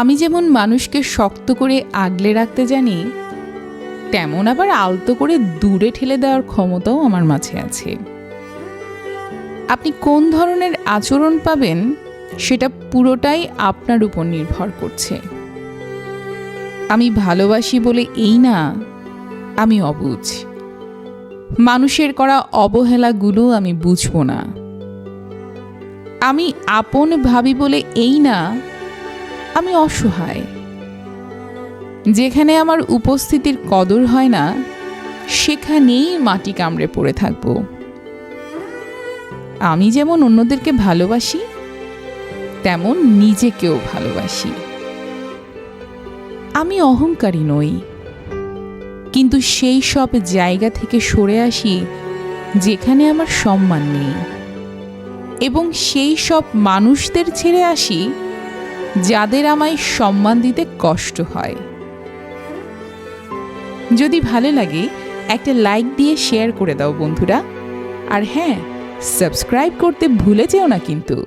আমি যেমন মানুষকে শক্ত করে আগলে রাখতে জানি, তেমন আবার আলতো করে দূরে ঠেলে দেওয়ার ক্ষমতাও আমার মাঝে আছে। আপনি কোন ধরনের আচরণ পাবেন, সেটা পুরোটাই আপনার উপর নির্ভর করছে। আমি ভালোবাসি বলে এই না, আমি অবুঝ। মানুষের করা অবহেলাগুলো আমি বুঝব না। আমি আপন ভাবি বলে এই না আমি অসহায়। যেখানে আমার উপস্থিতির কদর হয় না, সেখানেই মাটি কামড়ে পড়ে থাকব। আমি যেমন অন্যদেরকে ভালোবাসি, তেমন নিজেকেও ভালোবাসি। আমি অহংকারী নই, কিন্তু সেই সব জায়গা থেকে সরে আসি যেখানে আমার সম্মান নেই। এবং সেই সব মানুষদের ছেড়ে আসি যাদের আমায় সম্মান দিতে কষ্ট হয়। যদি ভালো লাগে, একটা লাইক দিয়ে শেয়ার করে দাও বন্ধুরা। আর হ্যাঁ সাবস্ক্রাইব করতে ভুলে যেও না কিন্তু।